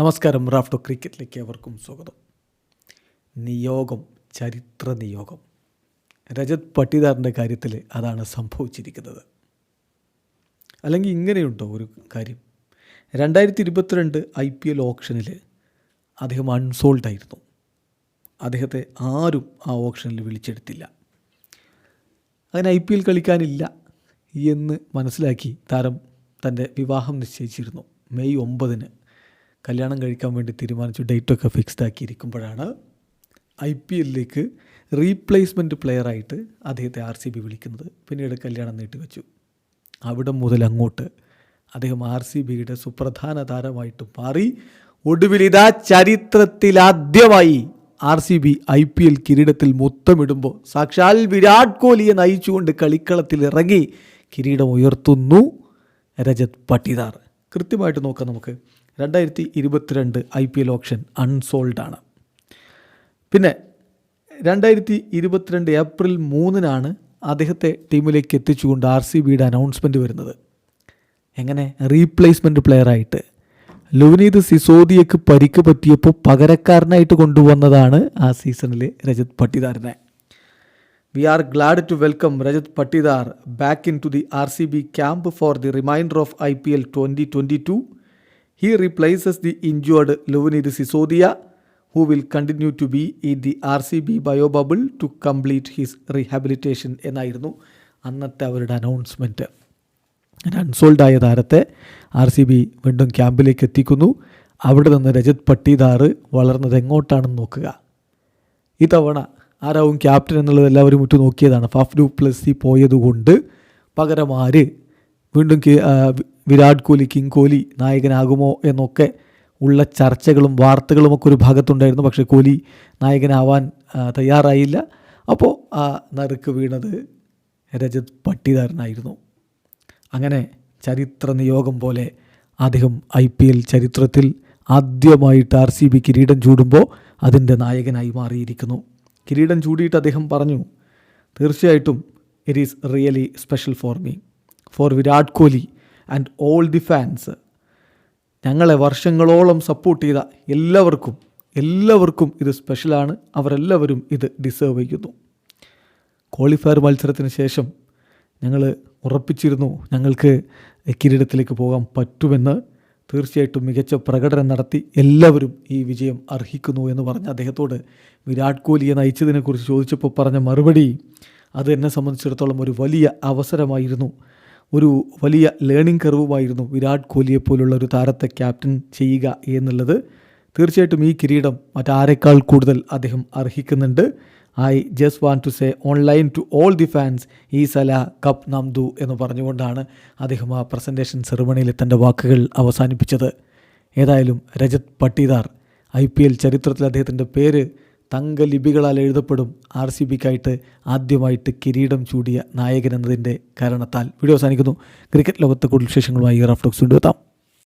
നമസ്കാരം റാഫ്റ്റോ ക്രിക്കറ്റിലേക്ക് അവർക്കും സ്വാഗതം. നിയോഗം ചരിത്ര നിയോഗം. രജത് പട്ടിദാറിന്റെ കാര്യത്തിൽ അതാണ് സംഭവിച്ചിരിക്കുന്നത്. അല്ലെങ്കിൽ ഇങ്ങനെയുണ്ടോ ഒരു കാര്യം? രണ്ടായിരത്തി ഇരുപത്തിരണ്ട് ഐ പി എൽ ഓപ്ഷനിൽ അദ്ദേഹം അൺസോൾഡ് ആയിരുന്നു അദ്ദേഹത്തെ ആരും ആ ഓപ്ഷനിൽ വിളിച്ചെടുത്തില്ല. അങ്ങനെ ഐ പി എൽ കളിക്കാനില്ല എന്ന് മനസ്സിലാക്കി താരം തന്റെ വിവാഹം നിശ്ചയിച്ചിരുന്നു. മെയ് ഒമ്പതിന്. കല്യാണം കഴിക്കാൻ വേണ്ടി തീരുമാനിച്ചു ഡേറ്റൊക്കെ ഫിക്സ്ഡ് ആക്കിയിരിക്കുമ്പോഴാണ് ഐ പി എല്ലിലേക്ക് റീപ്ലേസ്മെന്റ് പ്ലെയറായിട്ട് അദ്ദേഹത്തെ ആർ സി ബി വിളിക്കുന്നത്. പിന്നീട് കല്യാണം നീട്ടിവെച്ചു. അവിടെ മുതൽ അങ്ങോട്ട് അദ്ദേഹം ആർ സി ബിയുടെ സുപ്രധാന താരമായിട്ട് മാറി. ഒടുവിൽ ഇതാ ചരിത്രത്തിലാദ്യമായി R C B I P L കിരീടത്തിൽ മുത്തമിടുമ്പോൾ സാക്ഷാൽ വിരാട് കോഹ്ലിയെ നയിച്ചുകൊണ്ട് കളിക്കളത്തിൽ ഇറങ്ങി കിരീടം ഉയർത്തുന്നു രജത് പട്ടിദാർ. കൃത്യമായിട്ട് നോക്കാം നമുക്ക്. രണ്ടായിരത്തി ഇരുപത്തിരണ്ട് I P L option unsold ആണ് പിന്നെ രണ്ടായിരത്തി ഇരുപത്തിരണ്ട് ഏപ്രിൽ മൂന്നിനാണ് അദ്ദേഹത്തെ ടീമിലേക്ക് എത്തിച്ചുകൊണ്ട് ആർ സി ബിയുടെ അനൗൺസ്മെന്റ് വരുന്നത്. എങ്ങനെ? റീപ്ലേസ്മെന്റ് പ്ലെയറായിട്ട് ലുവനീത് സിസോദിയക്ക് പരിക്ക് പറ്റിയപ്പോൾ പകരക്കാരനായിട്ട് കൊണ്ടുവന്നതാണ് ആ സീസണിലെ Rajat പട്ടിദാറിനെ into the R C B camp for the reminder of I P L twenty twenty two he replaces the injured Luvnith Sisodia who will continue to be in the R C B bio to complete his rehabilitation എന്നായിരുന്നു അന്നത്തെ അവരുടെ announcement unsold ആയ താരത്തെ R C B വീണ്ടും ക്യാമ്പിലേക്ക് എത്തിക്കുന്നു. അവിടെ നിന്ന് രജത് പട്ടീദാർ വളർന്നത് എങ്ങോട്ടാണെന്ന് നോക്കുക. ഇത്തവണ ആരാവും ക്യാപ്റ്റൻ എന്നുള്ളത് എല്ലാവരും ഉറ്റു നോക്കിയതാണ്. ഫാഫ് ഡു പ്ലസ് പോയതുകൊണ്ട് പകരമാര് വീണ്ടും വിരാട് കോഹ്ലി കിങ് കോഹ്ലി നായകനാകുമോ എന്നൊക്കെ ഉള്ള ചർച്ചകളും വാർത്തകളും ഒക്കെ ഒരു ഭാഗത്തുണ്ടായിരുന്നു. പക്ഷേ കോഹ്ലി നായകനാവാൻ തയ്യാറായില്ല. അപ്പോൾ ആ നറുക്ക് വീണത് രജത് പട്ടിദാരനായിരുന്നു. അങ്ങനെ ചരിത്ര നിയോഗം പോലെ അദ്ദേഹം ഐ പി എൽ ചരിത്രത്തിൽ ആദ്യമായിട്ട് ആർ സി ബി കിരീടം ചൂടുമ്പോൾ അതിന്റെ നായകനായി മാറിയിരിക്കുന്നു. കിരീടം ചൂടിയിട്ട് അദ്ദേഹം പറഞ്ഞു തീർച്ചയായിട്ടും it is really special for me for Virat Kohli and all the fans ഞങ്ങളെ വർഷങ്ങളോളം സപ്പോർട്ട് ചെയ്ത എല്ലാവർക്കും എല്ലാവർക്കും ഇത് സ്പെഷ്യലാണ് അവരെല്ലാവരും ഇത് ഡിസേർവ് ചെയ്യുന്നു. ക്വാളിഫയർ മത്സരത്തിന് ശേഷം ഞങ്ങൾ ഉറപ്പിച്ചിരുന്നു ഞങ്ങൾക്ക് കിരീടത്തിലേക്ക് പോകാൻ പറ്റുമെന്ന്. തീർച്ചയായിട്ടും മികച്ച പ്രകടനം നടത്തി എല്ലാവരും ഈ വിജയം അർഹിക്കുന്നു എന്ന് പറഞ്ഞ അദ്ദേഹത്തോട് വിരാട് കോഹ്ലിയെ നയിച്ചതിനെക്കുറിച്ച് ചോദിച്ചപ്പോൾ പറഞ്ഞ മറുപടി അത് എന്നെ സംബന്ധിച്ചിടത്തോളം ഒരു വലിയ അവസരമായിരുന്നു. ഒരു വലിയ ലേണിംഗ് കർവുമായിരുന്നു വിരാട് കോഹ്ലിയെ പോലുള്ള ഒരു താരത്തെ ക്യാപ്റ്റൻ ചെയ്യുക എന്നുള്ളത്. തീർച്ചയായിട്ടും ഈ കിരീടം മറ്റാരേക്കാൾ കൂടുതൽ അദ്ദേഹം അർഹിക്കുന്നുണ്ട്. I just want to say online to all the fans ഈ സല കപ്പ് നംദു എന്ന് പറഞ്ഞുകൊണ്ടാണ് അദ്ദേഹം ആ പ്രസന്റേഷൻ സെറിമണിയിൽ തന്റെ വാക്കുകൾ അവസാനിപ്പിച്ചത്. ഏതായാലും Rajat Patidar I P L ചരിത്രത്തിൽ അദ്ദേഹത്തിന്റെ പേര് തങ്കലിപികളാൽ എഴുതപ്പെടും. ആർ സി ബിക്കായിട്ട് ആദ്യമായിട്ട് കിരീടം ചൂടിയ നായകൻ എന്നതിന്റെ കാരണത്താൽ. വീഡിയോ അവസാനിക്കുന്നു. ക്രിക്കറ്റ് ലോകത്തെ കൂടുതൽ വിശേഷങ്ങളുമായി റഫ്ലോക്സ് കൊണ്ടുവെത്താം